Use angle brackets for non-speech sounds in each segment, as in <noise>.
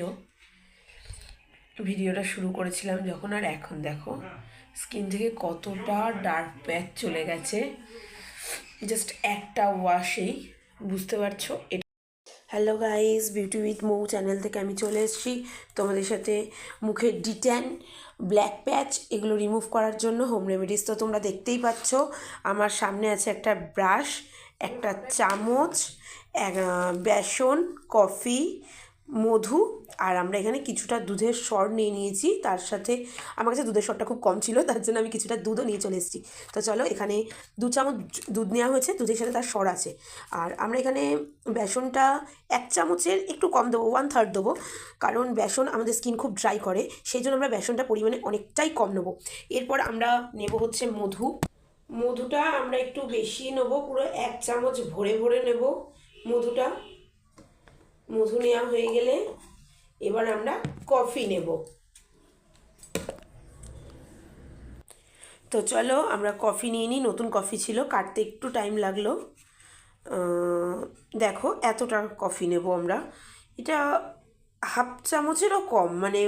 ছিল। ভিডিওটা শুরু করেছিলাম যখন আর এখন দেখো। স্কিন থেকে কতটা ডার্ক প্যাচ চলে গেছে। জাস্ট একটা ওয়াশেই বুঝতে পারছ? এটা hello guys beauty with Mou channel থেকে আমি চলে এসেছি। তোমাদের সাথে মুখের ডিট্যান ব্ল্যাক প্যাচ এগুলো রিমুভ করার জন্য হোম রেমেডিস তো তোমরা দেখতেই পাচ্ছ। আমার সামনে আছে একটা ব্রাশ একটা চামচ বেসন কফি মধু, আর আমরা এখানে কিছুটা দুধের স্বর নিয়ে নিয়েছি। তার সাথে আমার কাছে দুধের স্বরটা খুব কম ছিল, তার জন্য আমি কিছুটা দুধও নিয়ে চলে এসেছি। তো চলো, এখানে দু চামচ দুধ নেওয়া হয়েছে, দুধের সাথে তার সর আছে। আর আমরা এখানে বেসনটা এক চামচের একটু কম দেবো ওয়ান থার্ড দেবো, কারণ বেসন আমাদের স্কিন খুব ড্রাই করে, সেই জন্য আমরা বেসনটা পরিমাণে অনেকটাই কম নেব। এরপর আমরা নেব হচ্ছে মধু। মধুটা আমরা একটু বেশি নেব, পুরো এক চামচ ভরে ভরে নেব মধুটা। মধু নেওয়া হয়ে গেলে এবার আমরা কফি নেব। তো চলো আমরা কফি নিয়ে নিই, নতুন কফি ছিল, কাটতে একটু টাইম লাগল। দেখো এতটা কফি নেব আমরা। এটা হাফ চামচেরও কম মানে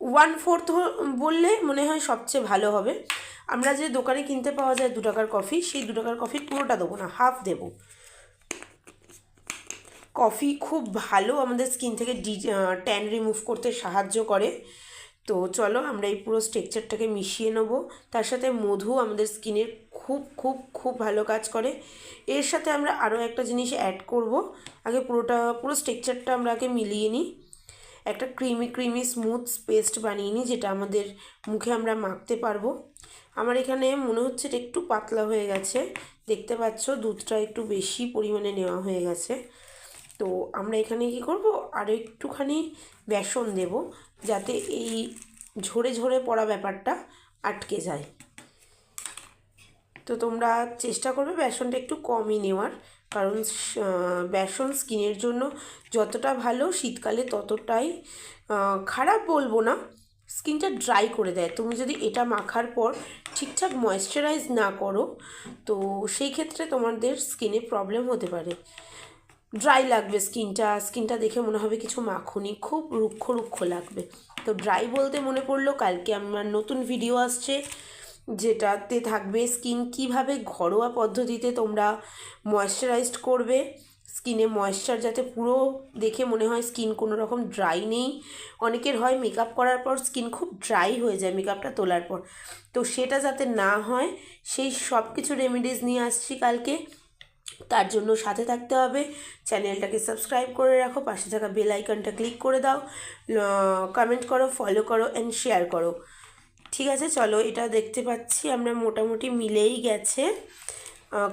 ওয়ান ফোর্থ বললে মনে হয় সবচেয়ে ভালো হবে। আমরা যে দোকানে কিনতে পাওয়া যায় দু টাকার কফি, সেই দু টাকার কফির পুরোটা দেবো না হাফ দেবো। কফি খুব ভালো আমাদের স্কিন থেকে ডি ট্যান রিমুভ করতে সাহায্য করে। তো চলো আমরা এই পুরো স্ট্রেকচারটাকে মিশিয়ে নেব। তার সাথে মধু আমাদের স্কিনের খুব খুব খুব ভালো কাজ করে। এর সাথে আমরা আরও একটা জিনিস অ্যাড করব। আগে পুরোটা, পুরো স্ট্রেকচারটা আমরা আগে মিলিয়ে নিই। একটা ক্রিমি ক্রিমি স্মুথ পেস্ট বানিয়ে নিই, যেটা আমাদের মুখে আমরা মাখতে পারব। আমার এখানে মনে হচ্ছে এটা একটু পাতলা হয়ে গেছে। দেখতে পাচ্ছ, দুধটা একটু বেশি পরিমাণে নেওয়া হয়ে গেছে। তো আমরা এখানে কি করব? আরও একটুখানি বেসন দেব যাতে এই ঝরে ঝরে পড়া ব্যাপারটা আটকে যায়। তো তোমরা চেষ্টা করবে বেসনটা একটু কমই নেওয়ার। কারণ বেসন স্কিনের জন্য যতটা ভালো শীতকালে ততটাই খারাপ বলব না। স্কিনটা ড্রাই করে দেয়। তুমি যদি এটা মাখার পর ঠিকঠাক ময়েশ্চারাইজ না করো, তো সেই ক্ষেত্রে তোমাদের স্কিনে প্রবলেম হতে পারে। ড্রাই লাগবে স্কিনটা স্কিনটা দেখে মনে হবে কিছু মাখুনি, খুব রুক্ষ রুক্ষ লাগবে। তো ড্রাই বলতে মনে পড়ল কালকে আমার নতুন ভিডিও আসছে, যেটাতে থাকবে স্কিন কীভাবে ঘরোয়া পদ্ধতিতে তোমরা ময়েশ্চারাইজড করবে। স্কিনে ময়েশ্চার যাতে পুরো দেখে মনে হয় স্কিন কোনো রকম ড্রাই নেই। অনেকের হয় মেকআপ করার পর স্কিন খুব ড্রাই হয়ে যায় মেকআপটা তোলার পর। তো সেটা যাতে না হয়, সেই সব কিছু রেমেডিস নিয়ে আসছি কালকে। তার জন্য সাথে থাকতে হবে। চ্যানেলটাকে সাবস্ক্রাইব করে রাখো, পাশে থাকা বেল আইকনটা ক্লিক করে দাও কমেন্ট করো ফলো করো অ্যান্ড শেয়ার করো। ঠিক আছে, চলো এটা দেখতে পাচ্ছি, আমরা মোটামুটি মিলেই গেছে।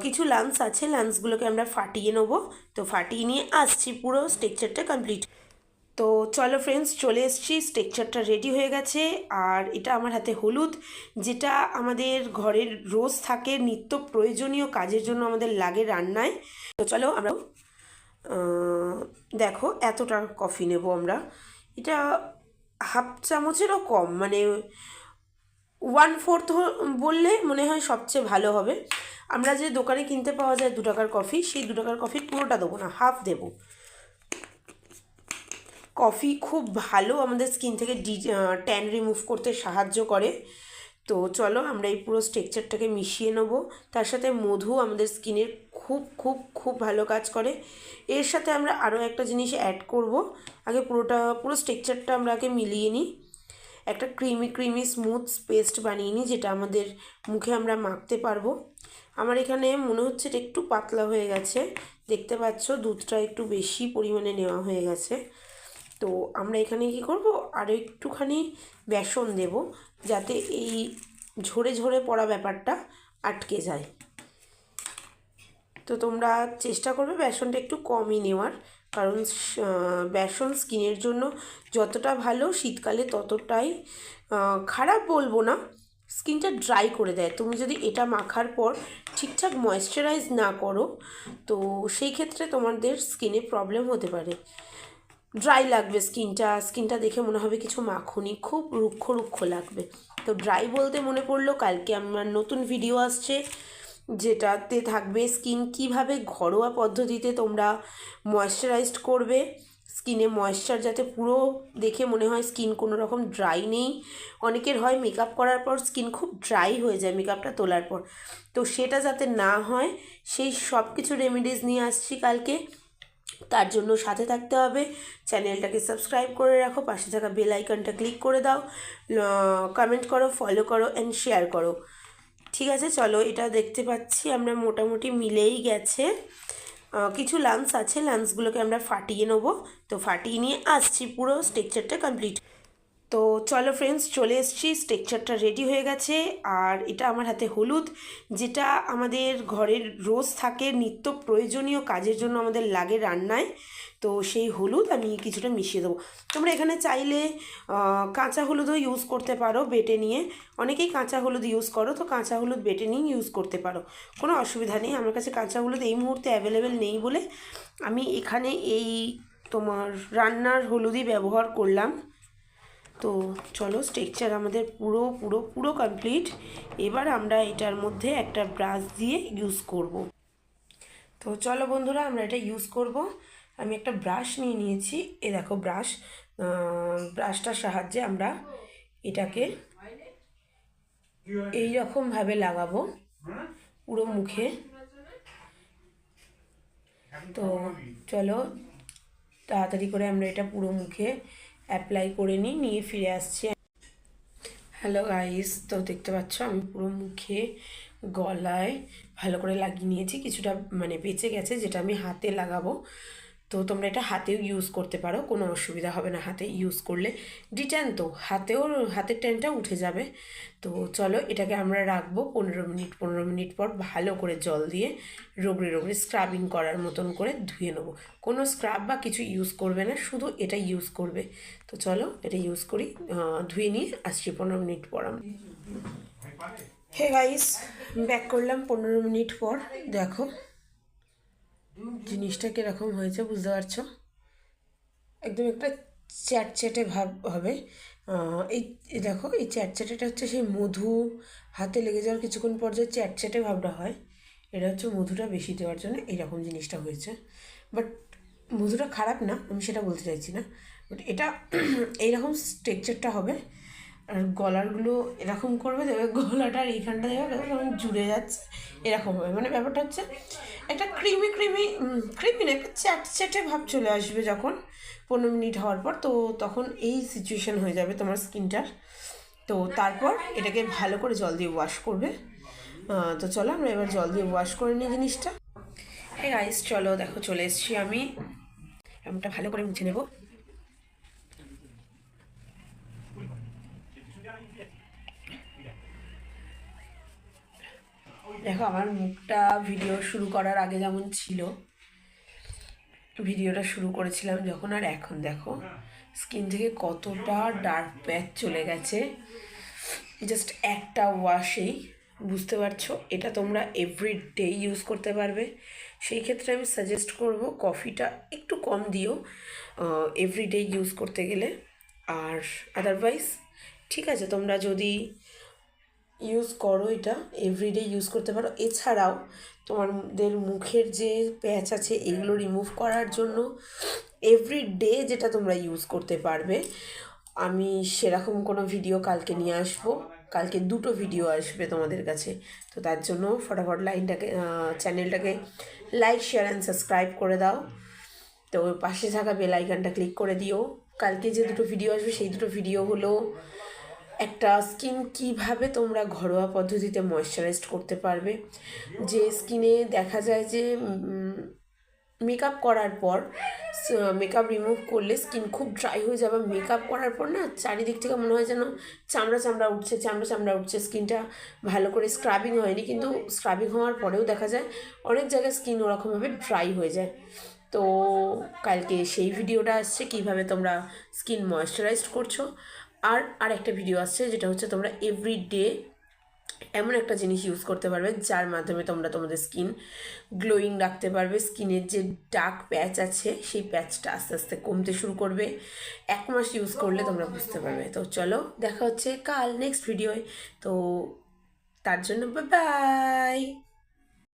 কিছু লাঞ্চ আছে লাঞ্চগুলোকে আমরা ফাটিয়ে নেব। তো ফাটিয়ে নিয়ে আসছি, পুরো স্ট্রেকচারটা কমপ্লিট তো চলো ফ্রেন্ডস চলে এসেছি। স্ট্রেকচারটা রেডি হয়ে গেছে। আর এটা আমার হাতে হলুদ, যেটা আমাদের ঘরের রোজ থাকে, নিত্য প্রয়োজনীয় কাজের জন্য আমাদের লাগে রান্নায়। তো চলো আমরা দেখো, এতটা কফি নেব আমরা। এটা হাফ চামচেরও কম মানে ওয়ান ফোর্থ বললে মনে হয় সবচেয়ে ভালো হবে। আমরা যে দোকানে কিনতে পাওয়া যায় দু টাকার কফি সেই দু টাকার কফির পুরোটা দেবো না হাফ দেবো। কফি খুব ভালো আমাদের স্কিন থেকে ডি ট্যান রিমুভ করতে সাহায্য করে। তো চলো আমরা এই পুরো স্ট্রেকচারটাকে মিশিয়ে নেব। তার সাথে মধু আমাদের স্কিনের খুব খুব খুব ভালো কাজ করে। এর সাথে আমরা আরও একটা জিনিস অ্যাড করব। আগে পুরোটা, পুরো স্ট্রেকচারটা আমরা আগে মিলিয়ে নিই। একটা ক্রিমি ক্রিমি স্মুথ পেস্ট বানিয়ে নিই, যেটা আমাদের মুখে আমরা মাখতে পারব। আমার এখানে মনে হচ্ছে এটা একটু পাতলা হয়ে গেছে। দেখতে পাচ্ছ, দুধটা একটু বেশি পরিমাণে নেওয়া হয়ে গেছে। তো আমরা এখানে কি করব? আরও একটুখানি বেসন দেব, যাতে এই ঝরে ঝরে পড়া ব্যাপারটা আটকে যায়। তো তোমরা চেষ্টা করবে বেসনটা একটু কমই নেওয়ার, কারণ বেসন স্কিনের জন্য যতটা ভালো শীতকালে ততটাই খারাপ বলব না, স্কিনটা ড্রাই করে দেয়। তুমি যদি এটা মাখার পর ঠিকঠাক ময়েশ্চারাইজ না করো, তো সেই ক্ষেত্রে তোমাদের স্কিনে প্রবলেম হতে পারে। ড্রাই লাগবে স্কিনটা স্কিনটা দেখে মনে হবে কিছু মাখুনি, খুব রুক্ষ রুক্ষ লাগবে। তো ড্রাই বলতে মনে পড়ল, কালকে আমার নতুন ভিডিও আসছে, যেটাতে থাকবে স্কিন কীভাবে ঘরোয়া পদ্ধতিতে তোমরা ময়েশ্চারাইজড করবে। স্কিনে ময়েশ্চার যাতে পুরো দেখে মনে হয় স্কিন কোনো রকম ড্রাই নেই। অনেকের হয় মেকআপ করার পর স্কিন খুব ড্রাই হয়ে যায় মেকআপটা তোলার পর। তো সেটা যাতে না হয়, সেই সব কিছু রেমেডিস নিয়ে আসছি কালকে। তার জন্য সাথে থাকতে হবে। চ্যানেলটাকে সাবস্ক্রাইব করে রাখো, পাশে থাকা বেল আইকনটা ক্লিক করে দাও কমেন্ট করো ফলো করো অ্যান্ড শেয়ার করো। ঠিক আছে, চলো এটা দেখতে পাচ্ছি, আমরা মোটামুটি মিলেই গেছে। কিছু লাঞ্চ আছে লাঞ্চগুলোকে আমরা ফাটিয়ে নেব। তো ফাটিয়ে নিয়ে আসছি, পুরো স্ট্রেকচারটা কমপ্লিট তো চলো ফ্রেন্ডস চলে এসেছি। স্ট্রাকচারটা রেডি হয়ে গেছে। আর এটা আমার হাতে হলুদ, যেটা আমাদের ঘরের রোজ থাকে নিত্য প্রয়োজনীয় কাজের জন্য আমাদের লাগে রান্নায়। তো সেই হলুদ আমি কিছুটা মিশিয়ে দেবো। তোমরা এখানে চাইলে কাঁচা হলুদও ইউজ করতে পারো বেটে নিয়ে। অনেকেই কাঁচা হলুদ ইউজ করো, তো কাঁচা হলুদ বেটে নিয়ে ইউজ করতে পারো। কোনো অসুবিধা নেই। আমার কাছে কাঁচা হলুদ এই মুহূর্তে অ্যাভেলেবেল নেই বলে আমি এখানে এই তোমার রান্নার হলুদই ব্যবহার করলাম। তো চলো স্ট্রাকচার আমাদের পুরো পুরো পুরো কমপ্লিট এবার আমরা এটার মধ্যে একটা ব্রাশ দিয়ে ইউজ করব। তো চলো বন্ধুরা, আমরা এটা ইউজ করব। আমি একটা ব্রাশ নিয়ে নিয়েছি। এ দেখো ব্রাশ ব্রাশটার সাহায্যে আমরা এটাকে এই রকমভাবে লাগাবো পুরো মুখে। তো চলো, তাড়াতাড়ি করে আমরা এটা পুরো মুখে অ্যাপ্লাই করে নিই, নিয়ে ফিরে আসছি হ্যালো গাইস তো দেখতে পাচ্ছ আমি পুরো মুখে, গলায় ভালো করে লাগিয়ে নিয়েছি, কিছুটা মানে বেঁচে গেছে, যেটা আমি হাতে লাগাবো। তো তোমরা এটা হাতেও ইউজ করতে পারো, কোনো অসুবিধা হবে না হাতে ইউজ করলে। ডিটেন তো, হাতেও, হাতের ট্যানটা উঠে যাবে। তো চলো এটাকে আমরা রাখব পনেরো মিনিট পনেরো মিনিট পর ভালো করে জল দিয়ে রোগড়ে রগড়ে স্ক্রাবিং করার মতন করে ধুয়ে নেব। কোনো স্ক্রাব বা কিছু ইউজ করবে না, শুধু এটা ইউজ করবে। তো চলো এটা ইউজ করি ধুয়ে নিয়ে আসছি পনেরো মিনিট পর আমি হে গাইস ব্যাক করলাম পনেরো মিনিট পর, দেখো। জিনিসটা কীরকম হয়েছে, বুঝতে পারছ? একদম একটা চ্যাটচ্যাটে ভাব হবে। এই দেখো, এই চ্যাটচ্যাটেটা হচ্ছে সেই মধু হাতে লেগে যাওয়ার কিছুক্ষণ পর যে চ্যাটচ্যাটে ভাবটা হয়, এটা হচ্ছে মধুটা বেশি দেওয়ার জন্য এইরকম জিনিসটা হয়েছে। বাট মধুটা খারাপ না, আমি সেটা বলতে চাইছি না। বাট এটা <clears throat> এইরকম স্ট্রেকচারটা হবে, আর গলারগুলো এরকম করবে দেবে গলাটার এইখানটা দেবে জুড়ে যাচ্ছে, এরকম হবে। মানে ব্যাপারটা হচ্ছে একটা ক্রিমি ক্রিমি ক্রিমি না, একটা চ্যাট, চ্যাটে ভাব চলে আসবে যখন পনেরো মিনিট হওয়ার পর, তো তখন এই সিচুয়েশান হয়ে যাবে তোমার স্কিনটার। তো তারপর এটাকে ভালো করে জল দিয়ে ওয়াশ করবে। তো চলো আমরা এবার জল দিয়ে ওয়াশ করে নিই জিনিসটা। হ্যাঁ গাইস চলো, দেখো, চলে এসেছি আমি। এমনটা ভালো করে মুছে নেব। দেখো, আমার মুখটা ভিডিও শুরু করার আগে যেমন ছিল ভিডিওটা শুরু করেছিলাম যখন আর এখন দেখো স্কিন থেকে কতটা ডার্ক প্যাচ চলে গেছে। জাস্ট একটা ওয়াশেই বুঝতে পারছ? এটা তোমরা এভরি ডে ইউজ করতে পারবে। সেই ক্ষেত্রে আমি সাজেস্ট করব কফিটা একটু কম দিও এভরি ডে ইউজ করতে গেলে। আর আদারওয়াইজ ঠিক আছে, তোমরা যদি ইউজ করো এটা এভরিডে ইউজ করতে পারো। এছাড়াও তোমাদের মুখের যে প্যাচ আছে, এগুলো রিমুভ করার জন্য এভরি ডে যেটা তোমরা ইউজ করতে পারবে, আমি সেরকম কোনো ভিডিও কালকে নিয়ে আসব। কালকে দুটো ভিডিও আসবে তোমাদের কাছে। তো তার জন্য ফটাফট লাইনটাকে চ্যানেলটাকে লাইক শেয়ার অ্যান্ড সাবস্ক্রাইব করে দাও। তো পাশে থাকা বেল আইকনটা ক্লিক করে দিও। কালকে যে দুটো ভিডিও আসবে, সেই দুটো ভিডিও হলো একটা স্কিন কীভাবে তোমরা ঘরোয়া পদ্ধতিতে ময়শ্চারাইজড করতে পারবে? যে স্কিনে দেখা যায় যে মেকআপ করার পর মেকআপ রিমুভ করলে স্কিন খুব ড্রাই হয়ে যাবে। মেকআপ করার পর না, চারিদিক থেকে মনে হয় যেন চামড়া চামড়া উঠছে, চামড়া চামড়া উঠছে। স্কিনটা ভালো করে স্ক্রাবিং হয়নি, কিন্তু স্ক্রাবিং হওয়ার পরেও দেখা যায় অনেক জায়গায় স্কিন ওরকমভাবে ড্রাই হয়ে যায়। তো কালকে সেই ভিডিওটা আসছে, কীভাবে তোমরা স্কিন ময়শ্চারাইজড করছ। আর আর একটা ভিডিও আসছে যেটা হচ্ছে তোমরা এভরি ডে এমন একটা জিনিস ইউজ করতে পারবে, যার মাধ্যমে তোমরা তোমাদের স্কিন গ্লোয়িং রাখতে পারবে। স্কিনের যে ডার্ক প্যাচ আছে, সেই প্যাচটা আস্তে আস্তে কমতে শুরু করবে। এক মাস ইউজ করলে তোমরা বুঝতে পারবে। তো চলো, দেখা হচ্ছে কাল নেক্সট ভিডিওয় তো তার জন্য বাই